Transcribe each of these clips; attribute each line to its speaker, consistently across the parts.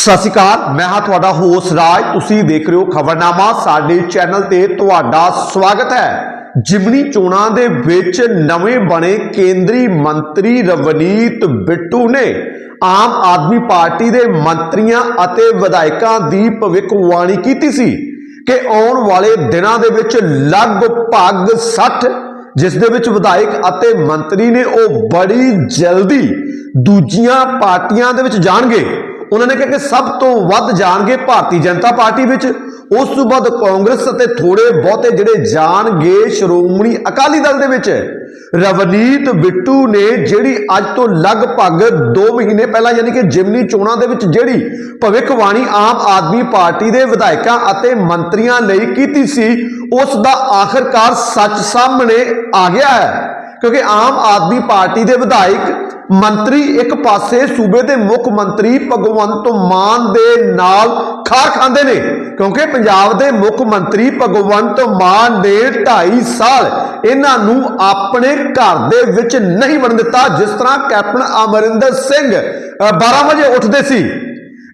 Speaker 1: ਸਤਿ ਸ਼੍ਰੀ ਅਕਾਲ, ਮੈਂ ਹਾਂ ਤੁਹਾਡਾ ਹੋਸ਼ ਰਾਜ, ਤੁਸੀਂ ਦੇਖ ਰਹੇ ਹੋ ਖਬਰਨਾਮਾ, ਸਾਡੇ ਚੈਨਲ ਤੇ ਤੁਹਾਡਾ ਸਵਾਗਤ ਹੈ। ਜਿਮਨੀ ਚੋਣਾਂ ਦੇ ਵਿੱਚ ਨਵੇਂ ਬਣੇ ਕੇਂਦਰੀ ਮੰਤਰੀ ਰਵਨੀਤ ਬਿੱਟੂ ਨੇ ਆਮ ਆਦਮੀ ਪਾਰਟੀ ਦੇ ਮੰਤਰੀਆਂ ਅਤੇ ਵਿਧਾਇਕਾਂ ਦੀ ਭਵਿੱਖਬਾਣੀ ਕੀਤੀ ਸੀ ਕਿ ਆਉਣ ਵਾਲੇ ਦਿਨਾਂ ਦੇ ਵਿੱਚ ਲਗਭਗ 60 ਜਿਸ ਦੇ ਵਿੱਚ ਵਿਧਾਇਕ ਅਤੇ ਮੰਤਰੀ ਨੇ ਉਹ ਬੜੀ ਜਲਦੀ ਦੂਜੀਆਂ ਪਾਰਟੀਆਂ ਦੇ ਵਿੱਚ ਜਾਣਗੇ। ਉਹਨਾਂ ਨੇ ਕਿਹਾ ਕਿ ਸਭ ਤੋਂ ਵੱਧ ਜਾਣਗੇ ਭਾਰਤੀ ਜਨਤਾ ਪਾਰਟੀ ਵਿੱਚ। ਉਸ ਤੋਂ ਬਾਅਦ ਕਾਂਗਰਸ ਅਤੇ ਥੋੜੇ ਬਹੁਤੇ ਜਿਹੜੇ ਜਾਣਗੇ ਸ਼੍ਰੋਮਣੀ ਅਕਾਲੀ ਦਲ ਦੇ ਵਿੱਚ। ਰਵਨੀਤ ਬਿੱਟੂ ਨੇ ਜਿਹੜੀ ਅੱਜ ਤੋਂ ਲਗਭਗ 2 ਮਹੀਨੇ ਪਹਿਲਾਂ ਯਾਨੀ ਕਿ ਜਿਮਨੀ ਚੋਣਾਂ ਦੇ ਵਿੱਚ ਜਿਹੜੀ ਭਵਿੱਖਬਾਣੀ ਆਮ ਆਦਮੀ ਪਾਰਟੀ ਦੇ ਵਿਧਾਇਕਾਂ ਅਤੇ ਮੰਤਰੀਆਂ ਲਈ ਕੀਤੀ ਸੀ, ਉਸ ਦਾ ਆਖਰਕਾਰ ਸੱਚ ਸਾਹਮਣੇ ਆ ਗਿਆ ਹੈ। ਕਿਉਂਕਿ ਆਮ ਆਦਮੀ ਪਾਰਟੀ ਦੇ ਵਿਧਾਇਕ ਮੰਤਰੀ ਇੱਕ ਪਾਸੇ ਸੂਬੇ ਦੇ ਮੁੱਖ ਮੰਤਰੀ ਭਗਵੰਤ ਮਾਨ ਦੇ ਨਾਲ ਖਾਰ ਖਾਂਦੇ ਨੇ। ਕਿਉਂਕਿ ਪੰਜਾਬ ਦੇ ਮੁੱਖ ਮੰਤਰੀ ਭਗਵੰਤ ਮਾਨ ਨੇ 2.5 ਸਾਲ ਇਹਨਾਂ ਨੂੰ ਆਪਣੇ ਘਰ ਦੇ ਵਿੱਚ ਨਹੀਂ ਵੜਨ ਦਿੱਤਾ ਜਿਸ ਤਰ੍ਹਾਂ ਕੈਪਟਨ ਅਮਰਿੰਦਰ ਸਿੰਘ ਅ, 12 ਵਜੇ ਉੱਠਦੇ ਸੀ।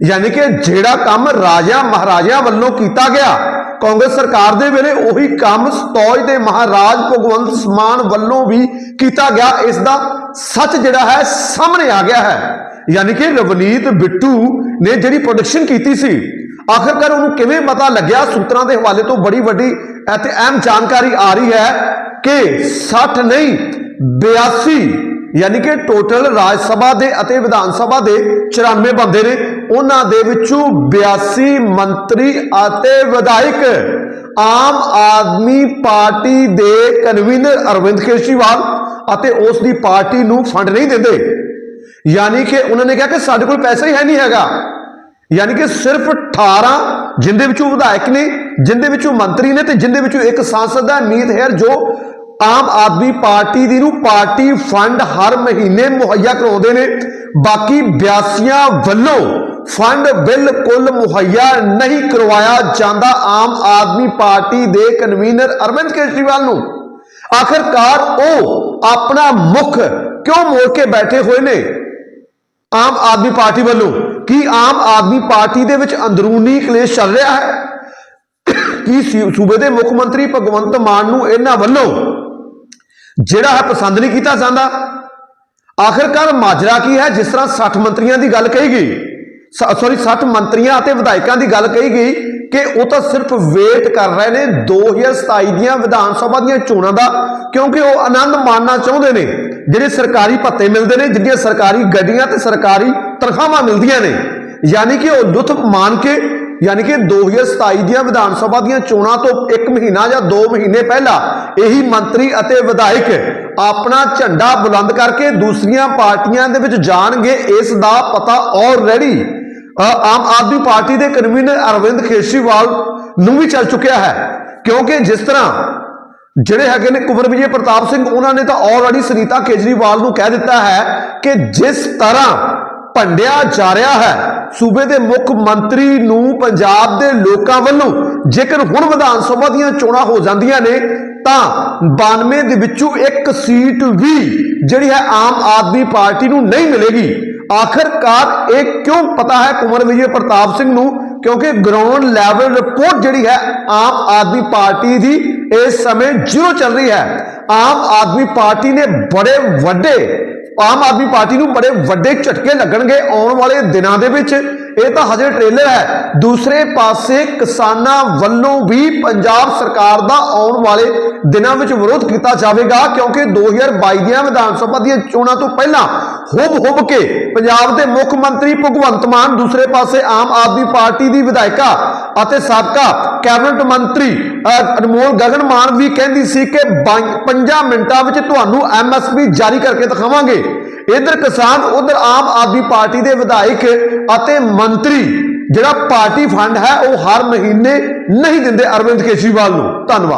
Speaker 1: ਯਾਨੀ ਕਿ ਜਿਹੜਾ ਕੰਮ ਰਾਜਾ ਮਹਾਰਾਜਿਆਂ ਵੱਲੋਂ ਕੀਤਾ ਗਿਆ ਕਾਂਗਰਸ ਸਰਕਾਰ ਦੇ ਵੇਲੇ ਉਹੀ ਕੰਮ ਸਤੌਜ ਦੇ ਮਹਾਰਾਜ ਭਗਵੰਤ ਮਾਨ ਵੱਲੋਂ ਵੀ ਕੀਤਾ ਗਿਆ। ਇਸ ਦਾ ਸੱਚ ਜਿਹੜਾ ਹੈ, ਸਾਹਮਣੇ ਆ ਗਿਆ ਹੈ। ਯਾਨੀ ਕਿ ਰਵਨੀਤ ਬਿੱਟੂ ਨੇ ਜਿਹੜੀ ਪ੍ਰੋਡਕਸ਼ਨ ਕੀਤੀ ਸੀ, ਆਖਰਕਾਰ ਉਹਨੂੰ ਕਿਵੇਂ ਪਤਾ ਲੱਗਿਆ? ਸੂਤਰਾਂ ਦੇ ਹਵਾਲੇ ਤੋਂ ਬੜੀ ਵੱਡੀ ਅਤੇ ਅਹਿਮ ਜਾਣਕਾਰੀ ਆ ਰਹੀ ਹੈ ਕਿ 60 ਨਹੀਂ 82 ਯਾਨੀ ਕਿ ਟੋਟਲ ਰਾਜ ਸਭਾ ਦੇ ਅਤੇ ਵਿਧਾਨ ਸਭਾ ਦੇ 94 ਬੰਦੇ ਨੇ, ਉਹਨਾਂ ਦੇ ਵਿੱਚੋਂ 82 ਮੰਤਰੀ ਅਤੇ ਵਿਧਾਇਕ ਆਮ ਆਦਮੀ ਪਾਰਟੀ ਦੇ ਕਨਵੀਨਰ ਅਰਵਿੰਦ ਕੇਜਰੀਵਾਲ ਅਤੇ ਉਸ ਦੀ ਪਾਰਟੀ ਨੂੰ ਫੰਡ ਨਹੀਂ ਦਿੰਦੇ। ਯਾਨੀ ਕਿ ਉਹਨਾਂ ਨੇ ਕਿਹਾ ਕਿ ਸਾਡੇ ਕੋਲ ਪੈਸਾ ਹੀ ਹੈ ਨਹੀਂ ਹੈਗਾ। ਯਾਨੀ ਕਿ ਸਿਰਫ 18 ਜਿੰਦੇ ਵਿੱਚੋਂ ਵਿਧਾਇਕ ਨੇ, ਜਿੰਦੇ ਵਿੱਚੋਂ ਮੰਤਰੀ ਨੇ ਤੇ ਜਿੰਦੇ ਵਿੱਚੋਂ ਇੱਕ ਸਾਂਸਦ ਹੈ ਮੀਤ ਹੈਰ ਜੋ ਆਮ ਆਦਮੀ ਪਾਰਟੀ ਦੀ ਨੂੰ ਪਾਰਟੀ ਫੰਡ ਹਰ ਮਹੀਨੇ ਮੁਹੱਈਆ ਕਰਾਉਂਦੇ ਨੇ। ਬਾਕੀ 82 ਵੱਲੋਂ ਫੰਡ ਬਿਲਕੁਲ ਮੁਹੱਈਆ ਨਹੀਂ ਕਰਵਾਇਆ ਜਾਂਦਾ ਆਮ ਆਦਮੀ ਪਾਰਟੀ ਦੇ ਕਨਵੀਨਰ ਅਰਵਿੰਦ ਕੇਜਰੀਵਾਲ ਨੂੰ। ਆਖਰਕਾਰ ਉਹ ਆਪਣਾ ਮੁਖ ਕਿਉਂ ਮੋੜ ਕੇ ਬੈਠੇ ਹੋਏ ਨੇ? ਆਮ ਆਦਮੀ ਪਾਰਟੀ ਵੱਲੋਂ ਕੀ ਆਮ ਆਦਮੀ ਪਾਰਟੀ ਦੇ ਵਿੱਚ ਅੰਦਰੂਨੀ ਕਲੇਸ਼ ਚੱਲ ਰਿਹਾ ਹੈ? ਕੀ ਸੂਬੇ ਦੇ ਮੁੱਖ ਮੰਤਰੀ ਭਗਵੰਤ ਮਾਨ ਨੂੰ ਇਹਨਾਂ ਵੱਲੋਂ ਜਿਹੜਾ ਹੈ ਪਸੰਦ ਨਹੀਂ ਕੀਤਾ ਜਾਂਦਾ। ਆਖਰਕਾਰ ਮਾਜਰਾ ਕੀ ਹੈ? ਜਿਸ ਤਰ੍ਹਾਂ 60 ਮੰਤਰੀਆਂ ਦੀ ਗੱਲ ਕਹੀ ਗਈ ਸੌਰੀ 60 ਮੰਤਰੀਆਂ ਅਤੇ ਵਿਧਾਇਕਾਂ ਦੀ ਗੱਲ ਕਹੀ ਗਈ ਕਿ ਉਹ ਤਾਂ ਸਿਰਫ ਵੇਟ ਕਰ ਰਹੇ ਨੇ 2027 ਦੀਆਂ ਵਿਧਾਨ ਸਭਾ ਦੀਆਂ ਚੋਣਾਂ ਦਾ, ਕਿਉਂਕਿ ਉਹ ਆਨੰਦ ਮਾਣਨਾ ਚਾਹੁੰਦੇ ਨੇ। ਜਿਹੜੇ ਸਰਕਾਰੀ ਭੱਤੇ ਮਿਲਦੇ ਨੇ ਜਿਹੜੀਆਂ ਸਰਕਾਰੀ ਗੱਡੀਆਂ ਤੇ ਸਰਕਾਰੀ ਤਨਖਾਹਾਂ ਮਿਲਦੀਆਂ ਨੇ, ਯਾਨੀ ਕਿ ਉਹ ਲੁਤਫ ਮਾਣ ਕੇ ਯਾਨੀ ਕਿ 2027 ਦੀਆਂ ਵਿਧਾਨ ਸਭਾ ਦੀਆਂ ਚੋਣਾਂ ਤੋਂ 1 ਮਹੀਨਾ ਜਾਂ 2 ਮਹੀਨੇ ਪਹਿਲਾਂ ਇਹੀ ਮੰਤਰੀ ਅਤੇ ਵਿਧਾਇਕ ਆਪਣਾ ਝੰਡਾ ਬੁਲੰਦ ਕਰਕੇ ਦੂਸਰੀਆਂ ਪਾਰਟੀਆਂ ਦੇ ਵਿੱਚ ਜਾਣਗੇ, ਇਸ ਦਾ ਪਤਾ ਆਲਰੇਡੀ ਆਮ ਆਦਮੀ ਪਾਰਟੀ ਦੇ ਕਨਵੀਨਰ ਅਰਵਿੰਦ ਕੇਜਰੀਵਾਲ ਨੂੰ ਵੀ ਚੱਲ ਚੁੱਕਿਆ ਹੈ। ਕਿਉਂਕਿ ਜਿਸ ਤਰ੍ਹਾਂ ਜਿਹੜੇ ਹੈਗੇ ਨੇ ਕੁਵਰ ਵਿਜੇ ਪ੍ਰਤਾਪ ਸਿੰਘ, ਉਹਨਾਂ ਨੇ ਤਾਂ ਆਲਰੇਡੀ ਸੁਨੀਤਾ ਕੇਜਰੀਵਾਲ ਨੂੰ ਕਹਿ ਦਿੱਤਾ ਹੈ ਕਿ ਜਿਸ ਤਰ੍ਹਾਂ ਭੰਡਿਆ ਜਾ ਰਿਹਾ ਹੈ। ਸੂਬੇ ਦੇ ਮੁੱਖ ਮੰਤਰੀ ਨੂੰ ਪੰਜਾਬ ਦੇ ਲੋਕਾਂ ਵੱਲੋਂ ਜੇਕਰ ਹੁਣ ਵਿਧਾਨ ਸਭਾ ਦੀਆਂ ਚੋਣਾਂ ਹੋ ਜਾਂਦੀਆਂ ਨੇ, ਤਾਂ 92 ਦੇ ਵਿੱਚੋਂ ਇੱਕ ਸੀਟ ਵੀ ਜਿਹੜੀ ਹੈ ਆਮ ਆਦਮੀ ਪਾਰਟੀ ਨੂੰ ਨਹੀਂ ਮਿਲੇਗੀ। ਆਖਰਕਾਰ ਇਹ ਕਿਉਂ ਪਤਾ ਹੈ ਕੁਮਰ ਵਿਜੇ ਪ੍ਰਤਾਪ ਸਿੰਘ ਨੂੰ? ਕਿਉਂਕਿ ਗਰਾਊਂਡ ਲੈਵਲ ਰਿਪੋਰਟ ਜਿਹੜੀ ਹੈ ਆਮ ਆਦਮੀ ਪਾਰਟੀ ਦੀ ਇਸ ਸਮੇਂ ਜ਼ੀਰੋ ਚੱਲ ਰਹੀ ਹੈ। ਆਮ ਆਦਮੀ ਪਾਰਟੀ ਨੇ ਬੜੇ ਵੱਡੇ ਆਮ ਆਦਮੀ ਪਾਰਟੀ ਨੂੰ ਬੜੇ ਵੱਡੇ ਝਟਕੇ ਲੱਗਣਗੇ ਆਉਣ ਵਾਲੇ ਦਿਨਾਂ ਦੇ ਵਿੱਚ। ਇਹ ਤਾਂ ਹਜੇ ਟ੍ਰੇਲਰ ਹੈ। ਦੂਸਰੇ ਪਾਸੇ ਕਿਸਾਨਾਂ ਵੱਲੋਂ ਵੀ ਪੰਜਾਬ ਸਰਕਾਰ ਦਾ ਆਉਣ ਵਾਲੇ ਦਿਨਾਂ ਵਿੱਚ ਵਿਰੋਧ ਕੀਤਾ ਜਾਵੇਗਾ, ਕਿਉਂਕਿ 2022 ਦੀਆਂ ਵਿਧਾਨ ਸਭਾ ਦੀਆਂ ਚੋਣਾਂ ਤੋਂ ਪਹਿਲਾਂ ਹੁਬ ਹੁਬ ਕੇ ਪੰਜਾਬ ਦੇ ਮੁੱਖ ਮੰਤਰੀ ਭਗਵੰਤ ਮਾਨ, ਦੂਸਰੇ ਪਾਸੇ ਆਮ ਆਦਮੀ ਪਾਰਟੀ ਦੀ ਵਿਧਾਇਕਾ ਅਤੇ ਸਾਬਕਾ ਕੈਬਨਿਟ ਮੰਤਰੀ ਅਨਮੋਲ ਗਗਨ ਮਾਨ ਵੀ ਕਹਿੰਦੀ ਸੀ ਕਿ 5 ਮਿੰਟਾਂ ਵਿੱਚ ਤੁਹਾਨੂੰ ਐਮਐਸਪੀ ਜਾਰੀ ਕਰਕੇ ਦਿਖਾਵਾਂਗੇ। ਇਧਰ ਕਿਸਾਨ, ਉਧਰ ਆਮ ਆਦਮੀ ਪਾਰਟੀ ਦੇ ਵਿਧਾਇਕ ਅਤੇ ਮੰਤਰੀ, ਜਿਹੜਾ ਪਾਰਟੀ ਫੰਡ ਹੈ, ਉਹ ਹਰ ਮਹੀਨੇ ਨਹੀਂ ਦਿੰਦੇ ਅਰਵਿੰਦ ਕੇਜਰੀਵਾਲ ਨੂੰ। ਧੰਨਵਾਦ।